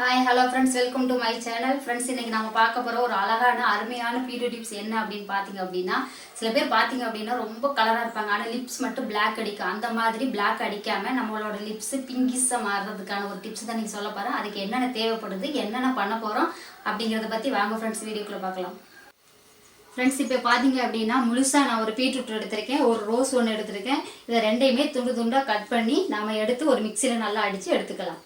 Hi hello friends welcome to my channel friends இன்னைக்கு நம்ம பார்க்க போகிற ஒரு அழகான அருமையான பீடியோ டிப்ஸ் என்ன அப்படின்னு பார்த்தீங்க அப்படின்னா சில பேர் பார்த்தீங்க அப்படின்னா ரொம்ப கலராக இருப்பாங்க. ஆனால் லிப்ஸ் மட்டும் பிளாக் அடிக்கும் அந்த மாதிரி பிளாக் அடிக்காம நம்மளோட லிப்ஸ் பிங்கிஸாக மாறுறதுக்கான ஒரு டிப்ஸ் தான் நீங்கள் சொல்ல போகிறேன் அதுக்கு என்னென்ன தேவைப்படுது என்னென்ன பண்ண போகிறோம் அப்படிங்கிறத பற்றி வாங்க ஃப்ரெண்ட்ஸ் வீடியோக்குள்ளே பார்க்கலாம். ஃப்ரெண்ட்ஸ் இப்போ பார்த்தீங்க அப்படின்னா முழுசாக நான் ஒரு பீட்ரூட் எடுத்திருக்கேன் ஒரு ரோஸ் ஒன்று எடுத்திருக்கேன். இதை ரெண்டையுமே துண்டு துண்டாக கட் பண்ணி நம்ம எடுத்து ஒரு மிக்சியில் நல்லா அடித்து எடுத்துக்கலாம்.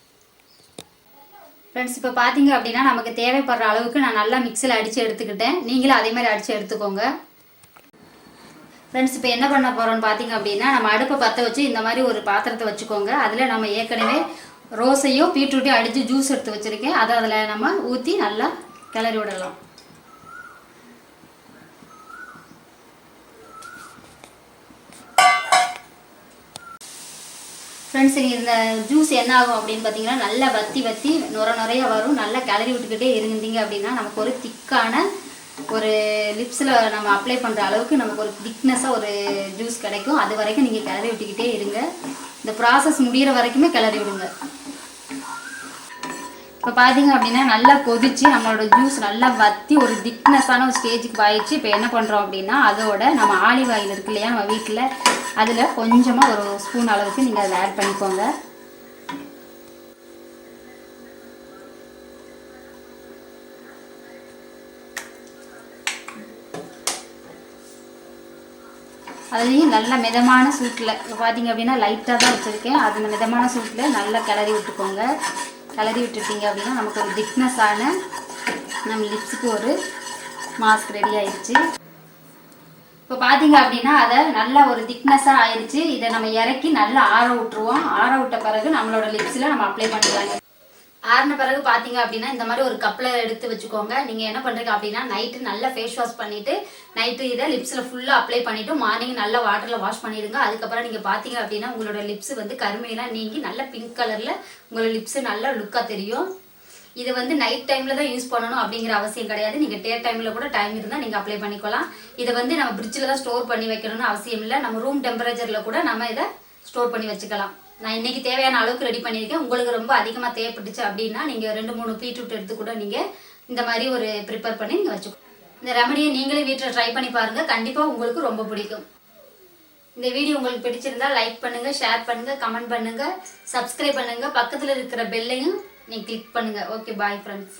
ஃப்ரெண்ட்ஸ் இப்போ பார்த்தீங்க அப்படின்னா நமக்கு தேவைப்படுற அளவுக்கு நான் நல்லா மிக்சியில் அடித்து எடுத்துக்கிட்டேன். நீங்களும் அதே மாதிரி அடித்து எடுத்துக்கோங்க. ஃப்ரெண்ட்ஸ் இப்போ என்ன பண்ண போகிறோம்னு பார்த்தீங்க அப்படின்னா நம்ம அடுப்பை பற்ற வச்சு இந்த மாதிரி ஒரு பாத்திரத்தை வச்சுக்கோங்க. அதில் நம்ம ஏற்கனவே ரோஸையும் பீட்ரூட்டையும் அடித்து ஜூஸ் எடுத்து வச்சுருக்கேன். அதை அதில் நம்ம ஊற்றி நல்லா கிளறி விடலாம். ஃப்ரெண்ட்ஸ் இந்த ஜூஸ் என்ன ஆகும் அப்படின்னு பார்த்தீங்கன்னா நல்லா வத்தி வத்தி நுர நுறைய வரும். நல்லா கிளறி விட்டுக்கிட்டே இருந்தீங்க அப்படின்னா நமக்கு ஒரு திக்கான ஒரு லிப்ஸில் நம்ம அப்ளை பண்ணுற அளவுக்கு நமக்கு ஒரு திக்னஸாக ஒரு ஜூஸ் கிடைக்கும். அது வரைக்கும் நீங்கள் கிளறி விட்டுக்கிட்டே இருங்க. இந்த ப்ராசஸ் முடிகிற வரைக்குமே கிளறி விடுங்க. இப்போ பார்த்தீங்க அப்படின்னா நல்லா கொதிச்சு நம்மளோட ஜூஸ் நல்லா வத்தி ஒரு திக்னஸான ஒரு ஸ்டேஜுக்கு ஆயிடுச்சு இப்போ என்ன பண்ணுறோம் அப்படின்னா அதோட நம்ம ஆலிவ் ஆயில் இருக்கு இல்லையா நம்ம வீட்டில் அதில் கொஞ்சமாக ஒரு ஸ்பூன் அளவுக்கு நீங்கள் அதை ஆட் பண்ணிக்கோங்க. அதுலேயும் நல்ல மிதமான சூட்டில் இப்போ பார்த்தீங்க அப்படின்னா லைட்டாக தான் வச்சுருக்கேன். அது அந்த மிதமான சூட்டில் நல்லா கிளறி விட்டுக்கோங்க. கிளறி விட்டுட்டீங்க அப்படின்னா நமக்கு ஒரு திக்னஸ்ஸான நம்ம லிப்ஸுக்கு ஒரு மாஸ்க் ரெடி ஆயிடுச்சு. இப்போ பார்த்தீங்க அப்படின்னா அதை நல்லா ஒரு திக்னஸ்ஸாக ஆயிடுச்சு. இதை நம்ம இறக்கி நல்லா ஆற விட்டுருவோம். ஆற விட்ட பிறகு நம்மளோட லிப்ஸில் நம்ம அப்ளை பண்ணிக்கலாங்க. ஆறின பிறகு பார்த்தீங்க அப்படின்னா இந்த மாதிரி ஒரு கப்பில் எடுத்து வச்சுக்கோங்க. நீங்கள் என்ன பண்ணுறீங்க அப்படின்னா நைட்டு நல்லா ஃபேஸ் வாஷ் பண்ணிவிட்டு நைட்டு இதை லிப்ஸில் ஃபுல்லாக அப்ளை பண்ணிவிட்டு மார்னிங் நல்லா வாட்டரில் வாஷ் பண்ணிடுங்க. அதுக்கப்புறம் நீங்கள் பார்த்தீங்க அப்படின்னா உங்களோட லிப்ஸ் வந்து கருமையெல்லாம் நீங்கி நல்ல பிங்க் கலரில் உங்களோட லிப்ஸு நல்லா லுக்காக தெரியும். இது வந்து நைட் டைமில் தான் யூஸ் பண்ணணும் அப்படிங்கிற அவசியம் கிடையாது. நீங்கள் டே டைமில் கூட டைம் இருந்தால் நீங்கள் அப்ளை பண்ணிக்கலாம். இதை வந்து நம்ம ஃப்ரிட்ஜில் தான் ஸ்டோர் பண்ணி வைக்கணும்னு அவசியம் இல்லை. நம்ம ரூம் டெம்பரேச்சரில் கூட நம்ம இதை ஸ்டோர் பண்ணி வச்சுக்கலாம். நான் இன்றைக்கி தேவையான அளவுக்கு ரெடி பண்ணியிருக்கேன். உங்களுக்கு ரொம்ப அதிகமாக தேவைப்பட்டுச்சு அப்படின்னா நீங்கள் ரெண்டு மூணு பீட்ரூட் எடுத்து கூட நீங்கள் இந்த மாதிரி ஒரு ப்ரிப்பேர் பண்ணி நீங்கள் வச்சுக்கோ. இந்த ரெமடியை நீங்களே வீட்டில் ட்ரை பண்ணி பாருங்கள் கண்டிப்பாக உங்களுக்கு ரொம்ப பிடிக்கும். இந்த வீடியோ உங்களுக்கு பிடிச்சிருந்தா லைக் பண்ணுங்கள் ஷேர் பண்ணுங்கள் கமெண்ட் பண்ணுங்கள் சப்ஸ்கிரைப் பண்ணுங்கள் பக்கத்தில் இருக்கிற பெல்லையும் நீங்கள் கிளிக் பண்ணுங்கள் ஓகே பாய் ஃப்ரெண்ட்ஸ்